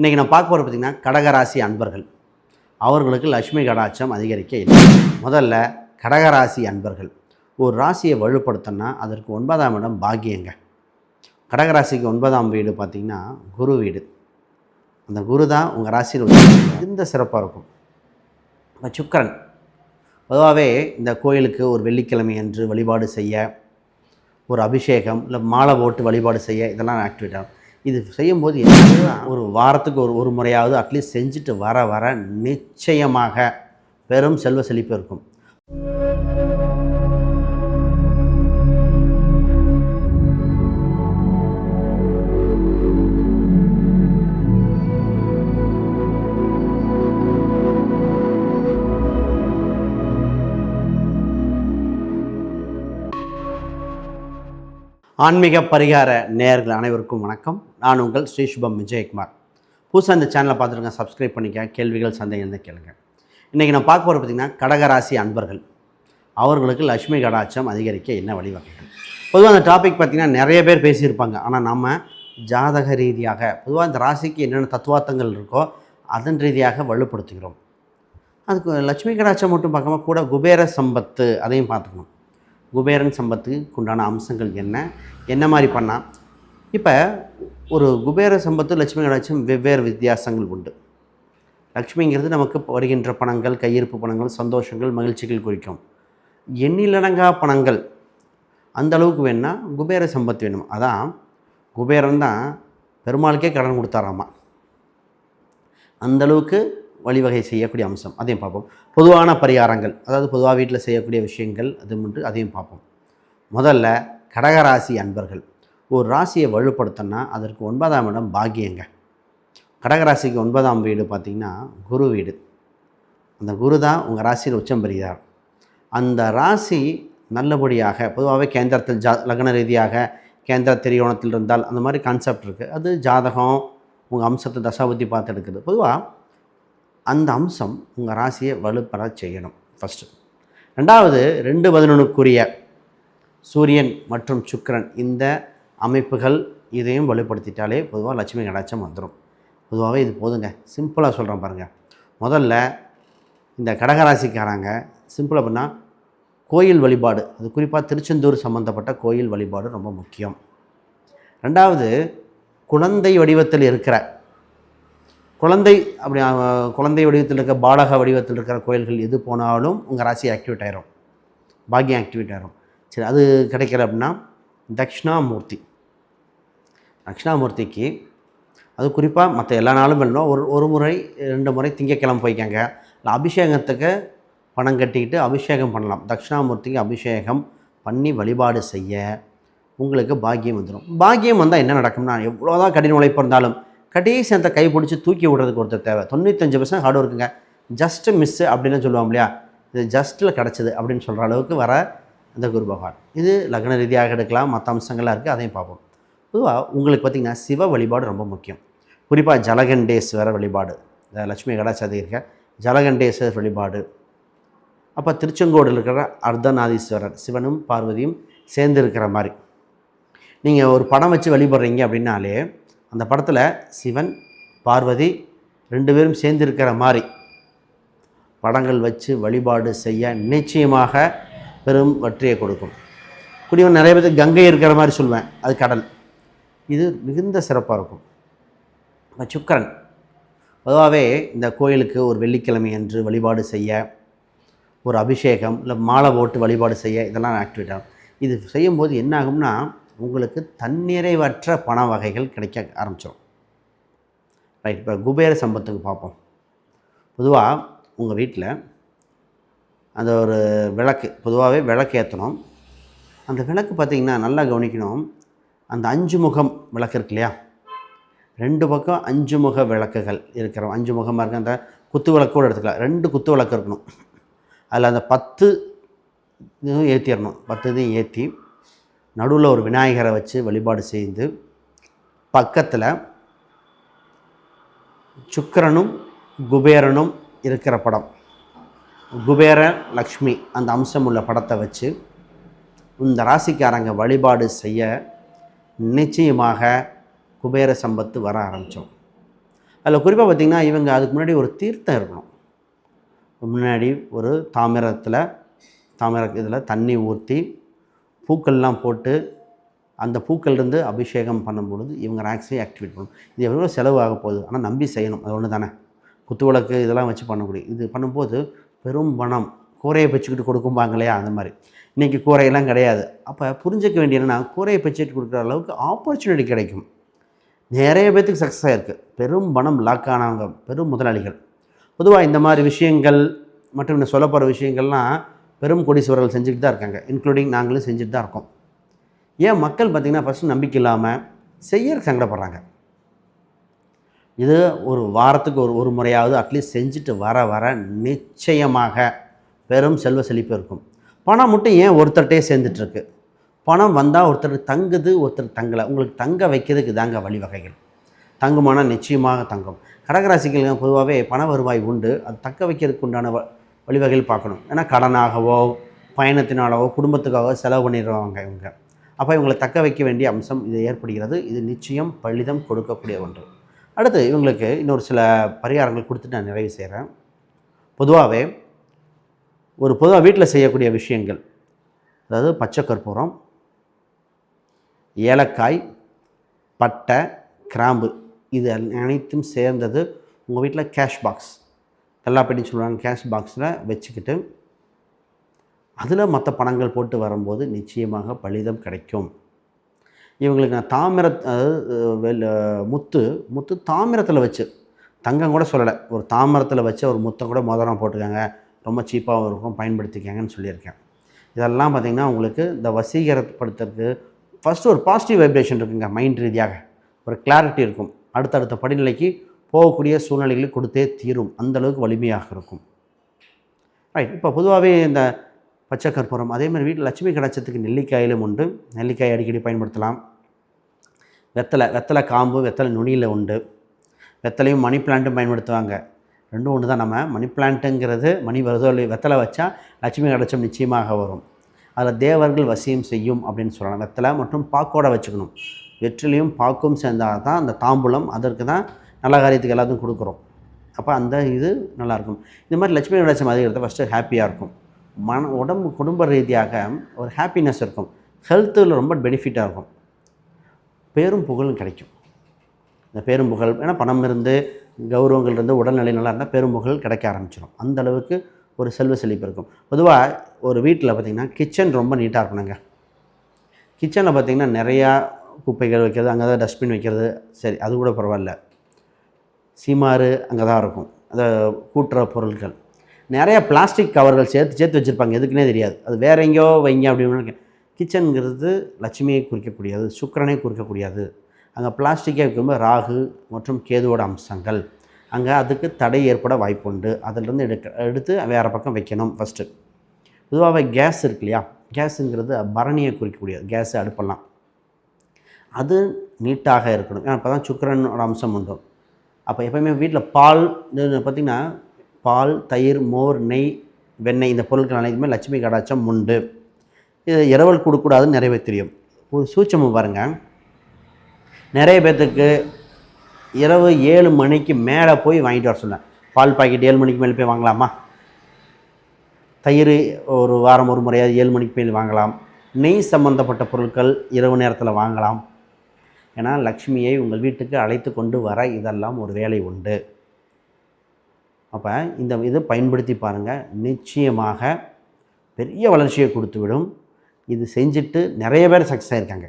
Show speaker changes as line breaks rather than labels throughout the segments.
இன்றைக்கி நான் பார்க்க போகிற பார்த்திங்கன்னா கடகராசி அன்பர்கள். அவர்களுக்கு லட்சுமி கடாட்சம் அதிகரிக்க இல்லை. முதல்ல கடகராசி அன்பர்கள். ஒரு ராசியை வலுப்படுத்தினா அதற்கு ஒன்பதாம் இடம் பாக்கியங்க. கடகராசிக்கு ஒன்பதாம் வீடு பார்த்திங்கன்னா குரு வீடு. அந்த குரு தான் உங்கள் ராசியில் மிகுந்த சிறப்பாக இருக்கும். இப்போ சுக்கரன். பொதுவாகவே இந்த கோயிலுக்கு ஒரு வெள்ளிக்கிழமை என்று வழிபாடு செய்ய ஒரு அபிஷேகம் இல்லை மாலை போட்டு வழிபாடு செய்ய இதெல்லாம் ஆக்டிவேட் ஆகும். இது செய்யும்போது என்ன ஒரு வாரத்துக்கு ஒரு ஒரு முறையாவது அட்லீஸ்ட் செஞ்சுட்டு வர வர நிச்சயமாக பெரும் செல்வ செழிப்பு இருக்கும். ஆன்மீக பரிகார நேயர்கள் அனைவருக்கும் வணக்கம். நான் உங்கள் ஸ்ரீ சுபம் விஜயகுமார். புதுசாக இந்த சேனலை பார்த்துருங்க சப்ஸ்கிரைப் பண்ணிக்க கேள்விகள் சந்தேகம் இருந்தால் கேளுங்க. இன்றைக்கி நான் பார்க்க போகிற பார்த்திங்கன்னா கடகராசி அன்பர்கள். அவர்களுக்கு லட்சுமி கடாட்சம் அதிகரிக்க என்ன வழிவகைகள்? பொதுவாக அந்த டாபிக் பார்த்திங்கன்னா நிறைய பேர் பேசியிருப்பாங்க. ஆனால் நம்ம ஜாதக ரீதியாக பொதுவாக இந்த ராசிக்கு என்னென்ன தத்துவார்த்தங்கள் இருக்கோ அதன் ரீதியாக வலுப்படுத்துகிறோம். அதுக்கு லட்சுமி கடாட்சம் மட்டும் பார்க்காம கூட குபேர சம்பத்து அதையும் பார்த்துக்கணும். குபேரன் சம்பத்துக்கு உண்டான அம்சங்கள் என்ன? என்ன மாதிரி பண்ணால் இப்போ ஒரு குபேர சம்பத்து லட்சுமி கடாட்சம் வெவ்வேறு வித்தியாசங்கள் உண்டு. லக்ஷ்மிங்கிறது நமக்கு வருகின்ற பணங்கள் கையிருப்பு பணங்கள் சந்தோஷங்கள் மகிழ்ச்சிகள் குறிக்கும். எண்ணிலடங்கா பணங்கள் அந்த அளவுக்கு வேணும்னா குபேர சம்பத்து வேணும். அதான் குபேரன் தான் பெருமாளுக்கே கடன் கொடுத்தாராமா. அந்த அளவுக்கு வழிவகை செய்யக்கூடிய அம்சம். அதையும் பார்ப்போம். பொதுவான பரிகாரங்கள் அதாவது பொதுவாக வீட்டில் செய்யக்கூடிய விஷயங்கள் அது மட்டும் அதையும் பார்ப்போம். முதல்ல கடகராசி அன்பர்கள். ஒரு ராசியை வலுப்படுத்தினா அதற்கு ஒன்பதாம் இடம் பாக்கியங்க. கடகராசிக்கு ஒன்பதாம் வீடு பார்த்திங்கன்னா குரு வீடு. அந்த குரு தான் உங்கள் ராசியில் உச்சம் பெறுகிறார். அந்த ராசி நல்லபடியாக பொதுவாகவே கேந்திரத்தில் ஜா லக்ன ரீதியாக கேந்திர திரியோணத்தில் இருந்தால் அந்த மாதிரி கான்செப்ட் இருக்குது அது ஜாதகம் உங்கள் அம்சத்தை தசாபதி பார்த்து எடுக்குது பொதுவாக அந்த அம்சம் உங்கள் ராசியை வலுப்பெற செய்யணும் ஃபஸ்ட்டு ரெண்டாவது ரெண்டு பதினொன்றுக்குரிய சூரியன் மற்றும் சுக்கரன் இந்த அமைப்புகள் இதையும் வலுப்படுத்திட்டாலே பொதுவாக லட்சுமி கடாட்சம் வந்துடும் பொதுவாகவே இது போதுங்க. சிம்பிளாக சொல்கிறேன் பாருங்கள் முதல்ல இந்த கடகராசிக்காரங்க சிம்பிளாக பண்ணால் கோயில் வழிபாடு. அது குறிப்பாக திருச்செந்தூர் சம்மந்தப்பட்ட கோயில் வழிபாடு ரொம்ப முக்கியம். ரெண்டாவது குழந்தை வடிவத்தில் இருக்கிற குழந்தை அப்படி குழந்தை வடிவத்தில் இருக்க பாடக வடிவத்தில் இருக்கிற கோயில்கள் எது போனாலும் உங்கள் ராசி ஆக்டிவேட் ஆயிரும். பாக்கியம் ஆக்டிவேட் ஆயிரும். சரி அது கிடைக்கல அப்படின்னா தட்சிணாமூர்த்தி. தட்சிணாமூர்த்திக்கு அது குறிப்பாக மற்ற எல்லா நாளும் பண்ணணும் ஒரு ஒரு முறை ரெண்டு முறை திங்கக்கிழமை போய்க்காங்க. இல்லை அபிஷேகத்துக்கு பணம் கட்டிக்கிட்டு அபிஷேகம் பண்ணலாம். தட்சிணாமூர்த்திக்கு அபிஷேகம் பண்ணி வழிபாடு செய்ய உங்களுக்கு பாக்கியம் வந்துடும் பாக்கியம் வந்தால் என்ன நடக்கும்னா எவ்வளோதான் கடின உழைப்பு இருந்தாலும் கடைசி அந்த கை பிடிச்சி தூக்கி விடுறதுக்கு ஒருத்தர் தேவை. தொண்ணூத்தஞ்சு பர்சன்ட் ஹார்ட் ஒர்க்குங்க ஜஸ்ட்டு மிஸ்ஸு அப்படின்னு சொல்லுவோம் இல்லையா? இது ஜஸ்ட்டில் கிடச்சிது அப்படின்னு சொல்கிற அளவுக்கு வர அந்த குரு பகவான். இது லக்ன ரீதியாக எடுக்கலாம். மற்ற அம்சங்களாக இருக்குது அதையும் பார்ப்போம். பொதுவாக உங்களுக்கு பார்த்திங்கன்னா சிவ வழிபாடு ரொம்ப முக்கியம். குறிப்பாக ஜலகண்டேஸ்வர வழிபாடு. லட்சுமி கடாச்சாதி இருக்க ஜலகண்டேஸ்வரர் வழிபாடு. அப்போ திருச்செங்கோடில் இருக்கிற அர்த்தநாதீஸ்வரர் சிவனும் பார்வதியும் சேர்ந்து இருக்கிற மாதிரி. நீங்கள் ஒரு படம் வச்சு வழிபடுறீங்க அப்படின்னாலே அந்த படத்தில் சிவன் பார்வதி ரெண்டு பேரும் சேர்ந்து இருக்கிற மாதிரி. படங்கள் வச்சு வழிபாடு செய்ய நிச்சயமாக பெரும் வெற்றியை கொடுக்கும். குடிவன் நிறைய பேர் கங்கை இருக்கிற மாதிரி சொல்லுவேன். அது கடல். இது மிகுந்த சிறப்பாக இருக்கும். இப்போ சுக்கரன் பொதுவாகவே இந்த கோயிலுக்கு ஒரு வெள்ளிக்கிழமை அன்று வழிபாடு செய்ய ஒரு அபிஷேகம் இல்லை மாலை போட்டு வழிபாடு செய்ய இதெல்லாம் ஆக்டிவேட் ஆகும். இது செய்யும்போது என்ன ஆகும்னா உங்களுக்கு தன்னிறைவற்ற பண வகைகள் கிடைக்க ஆரம்பிச்சிடும் ரைட் இப்போ குபேர சம்பத்துக்கு பார்ப்போம். பொதுவாக உங்கள் வீட்டில் அந்த ஒரு விளக்கு பொதுவாகவே விளக்கு ஏற்றணும் அந்த விளக்கு பார்த்திங்கன்னா நல்லா கவனிக்கணும். அந்த அஞ்சு முகம் விளக்கு இருக்கு இல்லையா? ரெண்டு பக்கம் அஞ்சு முக விளக்குகள் இருக்கிற அஞ்சு முகமாக இருக்க அந்த குத்து விளக்கு கூட எடுத்துக்கலாம். ரெண்டு குத்து விளக்கு இருக்கணும். அதில் அந்த பத்து இதுவும் ஏற்றிடணும் பத்து இதையும் ஏற்றி நடுவில் ஒரு விநாயகரை வச்சு வழிபாடு செய்து பக்கத்தில் சுக்கிரனும் குபேரனும் இருக்கிற படம். குபேர லக்ஷ்மி அந்த அம்சம் உள்ள படத்தை வச்சு இந்த ராசிக்காரங்க வழிபாடு செய்ய நிச்சயமாக குபேர சம்பத்து வர ஆரம்பித்தோம் அதில் குறிப்பாக பார்த்திங்கன்னா இவங்க அதுக்கு முன்னாடி ஒரு தீர்த்தம் இருக்கணும். முன்னாடி ஒரு தாமிரத்தில் தாமிர இதில் தண்ணி ஊற்றி பூக்கள்லாம் போட்டு அந்த பூக்கள்லேருந்து அபிஷேகம் பண்ணும்பொழுது இவங்க ராக்ஸை ஆக்டிவேட் பண்ணணும். இது எவ்வளோ செலவு ஆக போகுது. ஆனால் நம்பி செய்யணும். அது ஒன்று தானே குத்து விளக்கு இதெல்லாம் வச்சு பண்ணக்கூடிய இது பண்ணும்போது பெரும் பணம் கூரையை வச்சுக்கிட்டு கொடுக்கும்பாங்க இல்லையா அந்த மாதிரி. இன்றைக்கி கூரையெல்லாம் கிடையாது. அப்போ புரிஞ்சிக்க வேண்டிய என்னென்னா கூரையை வச்சுட்டு கொடுக்குற அளவுக்கு ஆப்பர்ச்சுனிட்டி கிடைக்கும். நிறைய பேர்த்துக்கு சக்ஸஸ் ஆகிருக்கு பெரும் பணம் லாக் ஆனவங்க பெரும் முதலாளிகள். பொதுவாக இந்த மாதிரி விஷயங்கள் மற்றும் இந்த சொல்ல போகிற விஷயங்கள்லாம் பெரும் கோடீஸ்வரர்கள் செஞ்சுக்கிட்டு தான் இருக்காங்க. இன்க்ளூடிங் நாங்களும் செஞ்சுட்டு தான் இருக்கோம். ஏன் மக்கள் பார்த்திங்கன்னா ஃபஸ்ட்டு நம்பிக்கை இல்லாமல் செய்யறதுக்கு சங்கடப்படுறாங்க. இது ஒரு வாரத்துக்கு ஒரு ஒரு முறையாவது அட்லீஸ்ட் செஞ்சுட்டு வர வர நிச்சயமாக பெரும் செல்வ செழிப்பு இருக்கும். பணம் மட்டும் ஏன் ஒருத்தர்கிட்டே சேர்ந்துட்டுருக்கு? பணம் வந்தால் ஒருத்தர் தங்குது ஒருத்தர் தங்கலை. உங்களுக்கு தங்க வைக்கிறதுக்கு தாங்க வழிவகைகள் தங்குமானா நிச்சயமாக தங்கும். கடகராசிகள் பொதுவாகவே பண வருவாய் உண்டு. அது தக்க வைக்கிறதுக்கு உண்டான வ வழிவகைகள் பார்க்கணும். ஏன்னா கடனாகவோ பயணத்தினாலவோ குடும்பத்துக்காகவோ செலவு பண்ணிடுவாங்க இவங்க. அப்போ இவங்களை தக்க வைக்க வேண்டிய அம்சம் இது ஏற்படுகிறது. இது நிச்சயம் பலிதம் கொடுக்கக்கூடிய ஒன்று. அடுத்து இவங்களுக்கு இன்னொரு சில பரிகாரங்கள் கொடுத்துட்டு நான் நிறைவு செய்கிறேன் பொதுவாகவே ஒரு பொதுவாக வீட்டில் செய்யக்கூடிய விஷயங்கள். அதாவது பச்சை கற்பூரம் ஏலக்காய் பட்டை கிராம்பு இது அனைத்தும் சேர்ந்தது உங்கள் வீட்டில் கேஷ் பாக்ஸ். தல்லாப்பட்டின்னு சொல்லுவாங்க கேஷ் பாக்ஸில் வச்சுக்கிட்டு அதில் மற்ற பணங்கள் போட்டு வரும்போது நிச்சயமாக பலிதம் கிடைக்கும். இவங்களுக்கு நான் தாமிர அதாவது முத்து முத்து தாமிரத்தில் வச்சு தங்கம் கூட சொல்லலை ஒரு தாமிரத்தில் வச்சு ஒரு முத்தம் கூட மோதிரம் போட்டிருக்காங்க. ரொம்ப சீப்பாகவும் இருக்கும் பயன்படுத்திக்கங்கன்னு சொல்லியிருக்கேன். இதெல்லாம் பார்த்திங்கன்னா உங்களுக்கு இந்த வசீகரப்படுத்துறதுக்கு ஃபஸ்ட்டு ஒரு பாசிட்டிவ் வைப்ரேஷன் இருக்குங்க மைண்ட் ரீதியாக. ஒரு கிளாரிட்டி இருக்கும். அடுத்தடுத்த படிநிலைக்கு போகக்கூடிய சூழ்நிலைகளை கொடுத்தே தீரும். அந்தளவுக்கு வலிமையாக இருக்கும். ரைட் இப்போ பொதுவாகவே இந்த பச்சை கற்பூரம் அதே மாதிரி வீட்டில் லட்சுமி கடாச்சத்துக்கு நெல்லிக்காயிலும் உண்டு. நெல்லிக்காய் அடிக்கடி பயன்படுத்தலாம். வெத்தலை வெத்தலை காம்பு வெத்தலை நுனியில் உண்டு. வெத்தலையும் மணி பிளான்ட்டும் பயன்படுத்துவாங்க. ரெண்டும் ஒன்று தான். நம்ம மணி பிளான்ட்டுங்கிறது மணி வரதோலி வெத்தலை வச்சா லட்சுமி கடைச்சம் நிச்சயமாக வரும். அதில் தேவர்கள் வசியம் செய்யும் அப்படின்னு சொல்லலாம். வெத்தலை மற்றும் பாக்கோட வச்சுக்கணும். வெற்றிலையும் பாக்கும் சேர்ந்தால் தான் அந்த தாம்பூலம் அதற்கு தான் நல்ல காரியத்துக்கு எல்லாத்தையும் கொடுக்குறோம். அப்போ அந்த இது நல்லாயிருக்கும் இந்த மாதிரி லட்சுமி கடாச்சம் அதிகரித்த ஃபஸ்ட்டு ஹாப்பியாக இருக்கும். மன உடம்பு குடும்ப ரீதியாக ஒரு ஹாப்பினஸ் இருக்கும். ஹெல்த்தில் ரொம்ப பெனிஃபிட்டாக இருக்கும். பேரும் புகழும் கிடைக்கும். இந்த பேரும் புகழ் ஏன்னா பணம் இருந்து கௌரவங்கள் இருந்து உடல்நிலை நல்லா இருந்தால் பேரும் கிடைக்க ஆரம்பிச்சிடும் அந்த அளவுக்கு ஒரு செல்வ செழிப்பு இருக்கும். பொதுவாக ஒரு வீட்டில் பார்த்திங்கன்னா கிச்சன் ரொம்ப நீட்டாக இருக்கணுங்க. கிச்சனில் பார்த்திங்கன்னா நிறையா குப்பைகள் வைக்கிறது அங்கே தான் டஸ்ட்பின் வைக்கிறது. சரி அது கூட பரவாயில்ல. சீமாறு அங்கே தான் இருக்கும். அந்த கூட்டுற பொருட்கள் நிறைய பிளாஸ்டிக் கவர்கள் சேர்த்து சேர்த்து வச்சுருப்பாங்க. எதுக்குன்னே தெரியாது. அது வேற எங்கேயோ வைங்க அப்படின்னு கிச்சனுங்கிறது லட்சுமியை குறிக்கக்கூடியது சுக்கரனை குறிக்கக்கூடியது. அங்கே பிளாஸ்டிக்கை வைக்கும்போது ராகு மற்றும் கேதுவோட அம்சங்கள். அங்கே அதுக்கு தடை ஏற்பட வாய்ப்புண்டு. அதிலிருந்து எடுக்க எடுத்து வேறு பக்கம் வைக்கணும் ஃபஸ்ட்டு பொதுவாகவே கேஸ் இருக்கு இல்லையா? கேஸுங்கிறது பரணியை குறிக்கக்கூடியது. கேஸு அடுப்பெல்லாம். அது நீட்டாக இருக்கணும். ஏன்னா இப்போ தான் சுக்கரனோட அம்சம் உண்டு. அப்போ எப்போயுமே வீட்டில் பால் பார்த்திங்கன்னா பால் தயிர் மோர் நெய் வெண்ணெய் இந்த பொருட்கள் அனைத்துமே லட்சுமி கடாச்சம் உண்டு. இது இரவல் கொடுக்கூடாதுன்னு நிறைவே தெரியும். ஒரு சூட்சமும் பாருங்கள் நிறைய பேர்த்துக்கு இரவு ஏழு மணிக்கு மேலே போய் வாங்கிட்டு வர சொன்னேன் பால் பாக்கெட் ஏழு மணிக்கு மேலே போய் வாங்கலாமா? தயிர் ஒரு வாரம் ஒரு முறையாவது ஏழு மணிக்கு மேலே வாங்கலாம். நெய் சம்பந்தப்பட்ட பொருட்கள் இரவு நேரத்தில் வாங்கலாம். ஏன்னா லக்ஷ்மியை உங்கள் வீட்டுக்கு அழைத்து கொண்டு வர இதெல்லாம் ஒரு வேலை உண்டு. அப்போ இந்த இதை பயன்படுத்தி பாருங்கள் நிச்சயமாக பெரிய வளர்ச்சியை கொடுத்து விடும் இது செஞ்சுட்டு நிறைய பேர் சக்ஸஸ் ஆகிருக்காங்க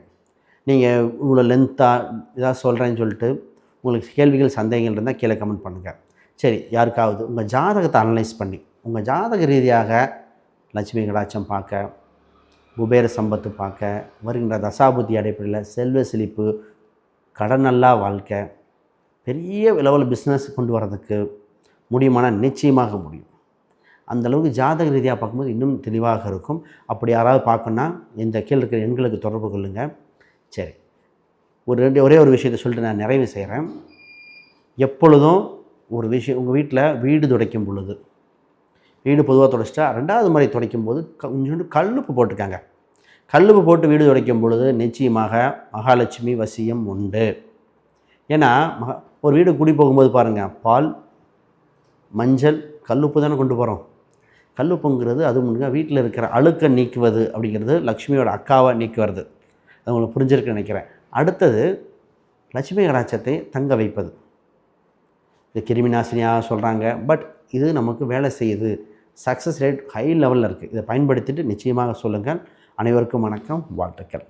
நீங்கள் இவ்வளோ லென்த்தாக இதாக சொல்கிறேன்னு சொல்லிட்டு உங்களுக்கு கேள்விகள் சந்தேகங்கள் இருந்தால் கீழே கமெண்ட் பண்ணுங்கள் சரி யாருக்காவது உங்கள் ஜாதகத்தை அனலைஸ் பண்ணி உங்கள் ஜாதக ரீதியாக லட்சுமி கடாட்சம் பார்க்க குபேர சம்பத்து பார்க்க வருகின்ற தசாபுத்தி அடிப்படையில் செல்வ செழிப்பு கடனல்லா வாழ்க்கை பெரிய லெவல் பிஸ்னஸ் கொண்டு வரதுக்கு முடியுமானால் நிச்சயமாக முடியும். அந்த அளவுக்கு ஜாதக ரீதியாக பார்க்கும்போது இன்னும் தெளிவாக இருக்கும். அப்படி யாராவது பார்க்கணுன்னா இந்த கீழே இருக்கிற எண்களுக்கு தொடர்பு கொள்ளுங்கள் சரி. ஒரு ரெண்டு ஒரே ஒரு விஷயத்தை சொல்லிட்டு நான் நிறைவு செய்கிறேன் எப்பொழுதும் ஒரு விஷயம் உங்கள் வீட்டில் வீடு துடைக்கும் பொழுது வீடு பொதுவாக துடைச்சிட்டா ரெண்டாவது முறை துடைக்கும் போது கொஞ்சோண்டு கல்லுப்பு போட்டிருக்காங்க கல்லுப்பு போட்டு வீடு துடைக்கும் பொழுது நிச்சயமாக மகாலட்சுமி வசியம் உண்டு. ஏன்னா மக ஒரு வீடு குடி போகும்போது பாருங்கள் பால் மஞ்சள் கல்லுப்பு தானே கொண்டு போகிறோம் கல்லுப்புங்கிறது அது முன்னாடி வீட்டில் இருக்கிற அழுக்கை நீக்குவது அப்படிங்கிறது லக்ஷ்மியோட அக்காவை நீக்குவது. அது உங்களுக்கு புரிஞ்சிருக்குன்னு நினைக்கிறேன். அடுத்தது லட்சுமி கடாட்சத்தை தங்க வைப்பது. இது கிருமி நாசினியாக சொல்கிறாங்க பட் இது நமக்கு வேலை செய்யுது. சக்ஸஸ் ரேட் ஹை லெவலில் இருக்குது இதை பயன்படுத்திட்டு நிச்சயமாக சொல்லுங்கள். அனைவருக்கும் வணக்கம். வாழ்த்துக்கள்.